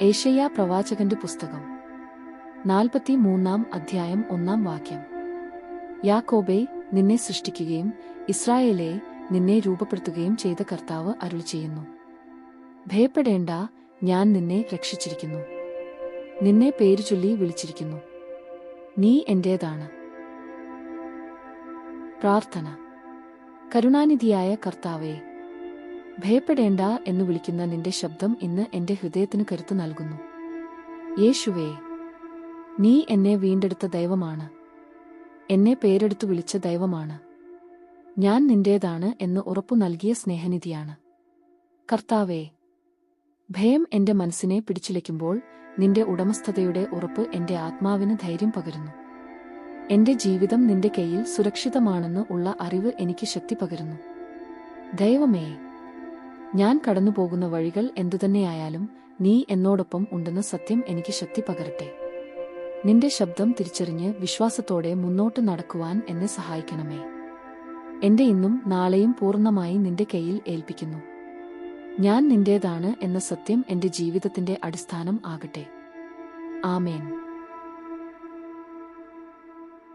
Asia പ്രവാചകന്റെ പുസ്തകം. നാൽപ്പത്തി മൂന്നാം അധ്യായം ഒന്നാം വാക്യം. യാക്കോബെ നിന്നെ സൃഷ്ടിക്കുകയും ഇസ്രായേലെ നിന്നെ രൂപപ്പെടുത്തുകയും ചെയ്ത കർത്താവ് അരുൾ ചെയ്യുന്നു. ഭയപ്പെടേണ്ട ഞാൻ നിന്നെ രക്ഷിച്ചിരിക്കുന്നു. നിന്നെ പേരു ചൊല്ലി വിളിച്ചിരിക്കുന്നു. നീ എന്റേതാണ്. പ്രാർത്ഥന. കരുണാനിധിയായ കർത്താവേ ഭയപ്പെടേണ്ട എന്ന് വിളിക്കുന്ന നിന്റെ ശബ്ദം ഇന്ന് എന്റെ ഹൃദയത്തിന് കരുത്ത് നൽകുന്നു. യേശുവേ നീ എന്നെ വീണ്ടെടുത്ത ദൈവമാണ്. എന്നെ പേരെടുത്തു വിളിച്ച ദൈവമാണ്. ഞാൻ നിന്റേതാണ് എന്ന് ഉറപ്പു നൽകിയ സ്നേഹനിധിയാണ്. കർത്താവേ ഭയം എന്റെ മനസ്സിനെ പിടിച്ചുലയ്ക്കുമ്പോൾ നിന്റെ ഉടമസ്ഥതയുടെ ഉറപ്പ് എന്റെ ആത്മാവിന് ധൈര്യം പകരുന്നു. എന്റെ ജീവിതം നിന്റെ കയ്യിൽ സുരക്ഷിതമാണെന്ന് ഉള്ള അറിവ് എനിക്ക് ശക്തി പകരുന്നു. ദൈവമേ ഞാൻ കടന്നുപോകുന്ന വഴികൾ എന്തുതന്നെയായാലും നീ എന്നോടൊപ്പം ഉണ്ടെന്ന സത്യം എനിക്ക് ശക്തി പകരട്ടെ. നിന്റെ ശബ്ദം തിരിച്ചറിഞ്ഞ് വിശ്വാസത്തോടെ മുന്നോട്ട് നടക്കുവാൻ എന്നെ സഹായിക്കണമേ. എന്റെ ഇന്നും നാളെയും പൂർണമായി നിന്റെ കയ്യിൽ ഏൽപ്പിക്കുന്നു. ഞാൻ നിന്റേതാണ് എന്ന സത്യം എന്റെ ജീവിതത്തിന്റെ അടിസ്ഥാനം ആകട്ടെ. ആമേൻ.